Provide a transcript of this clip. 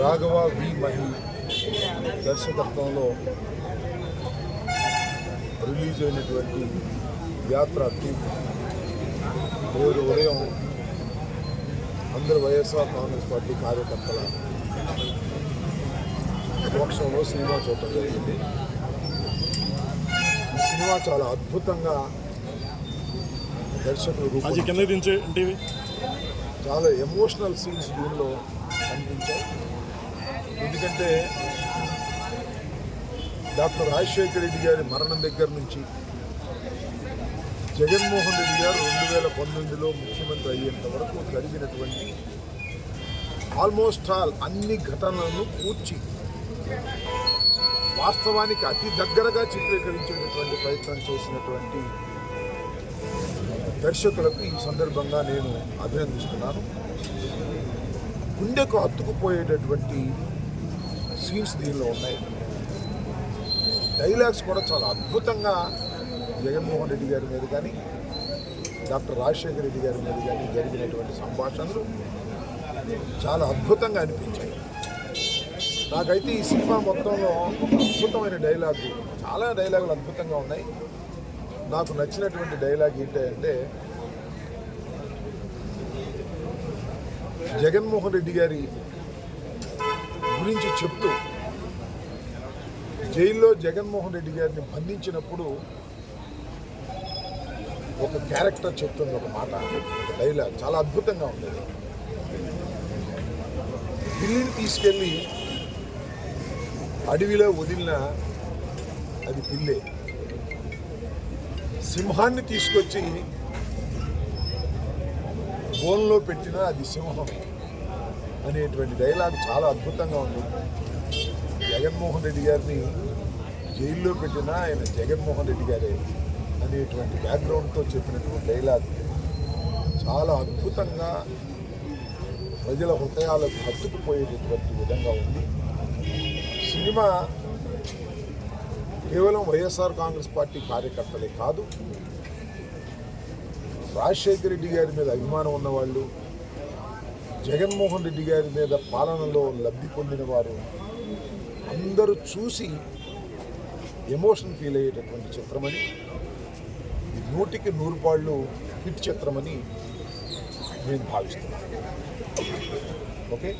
రాఘవ వి మహి దర్శకత్వంలో రిలీజ్ అయినటువంటి యాత్ర టూ నేడు ఉదయం అందరు వైఎస్ఆర్ కాంగ్రెస్ పార్టీ కార్యకర్తల మోక్షంలో సినిమా చూడటం జరిగింది. ఈ సినిమా చాలా అద్భుతంగా దర్శకులు రూపొందించారు. చాలా ఎమోషనల్ సీన్స్ దీనిలో కనిపించాయి. ఎందుకంటే డాక్టర్ రాజశేఖర రెడ్డి గారి మరణం దగ్గర నుంచి జగన్మోహన్ రెడ్డి గారు రెండు వేల పంతొమ్మిదిలో ముఖ్యమంత్రి అయ్యేంత వరకు జరిగినటువంటి ఆల్మోస్ట్ ఆల్ అన్ని ఘటనలను కూర్చి వాస్తవానికి అతి దగ్గరగా చిత్రీకరించేటటువంటి ప్రయత్నం చేసినటువంటి దర్శకులకు ఈ సందర్భంగా నేను అభినందిస్తున్నాను. గుండెకు అతుకుపోయేటటువంటి సీన్స్ దీనిలో ఉన్నాయి. డైలాగ్స్ కూడా చాలా అద్భుతంగా జగన్మోహన్ రెడ్డి గారి మీద కానీ డాక్టర్ రాజశేఖర రెడ్డి గారి మీద కానీ జరిగినటువంటి సంభాషణలు చాలా అద్భుతంగా అనిపించాయి. నాకైతే ఈ సినిమా మొత్తంలో ఒక అద్భుతమైన డైలాగు చాలా డైలాగులు అద్భుతంగా ఉన్నాయి. నాకు నచ్చినటువంటి డైలాగ్ ఏంటంటే జగన్మోహన్ రెడ్డి గారి గురించి చెప్తూ జైల్లో జగన్మోహన్ రెడ్డి గారిని బంధించినప్పుడు ఒక క్యారెక్టర్ చెప్తుంది ఒక మాట ఒక డైలాగ్. చాలా అద్భుతంగా ఉండేది పిల్లిని తీసుకెళ్ళి అడవిలో వదిలిన అది పిల్లే. సింహాన్ని తీసుకొచ్చి బోన్లో పెట్టిన అది సింహం అనేటువంటి డైలాగ్ చాలా అద్భుతంగా ఉంది. జగన్మోహన్ రెడ్డి గారిని జైల్లో పెట్టిన ఆయన జగన్మోహన్ రెడ్డి గారే అనేటువంటి బ్యాక్గ్రౌండ్తో చెప్పినటువంటి డైలాగ్ చాలా అద్భుతంగా ప్రజల హృదయాలకు హత్తుకుపోయేటటువంటి విధంగా ఉంది. సినిమా కేవలం వైఎస్ఆర్ కాంగ్రెస్ పార్టీ కార్యకర్తలే కాదు రాజశేఖర రెడ్డి గారి మీద అభిమానం ఉన్నవాళ్ళు జగన్మోహన్ రెడ్డి గారి మీద పాలనలో లబ్ధి పొందిన వారు అందరూ చూసి ఎమోషన్ ఫీల్ అయ్యేటటువంటి చిత్రమని ఇది నూటికి నూరు పాళ్ళు హిట్ చిత్రమని నేను భావిస్తున్నాను. ఓకే?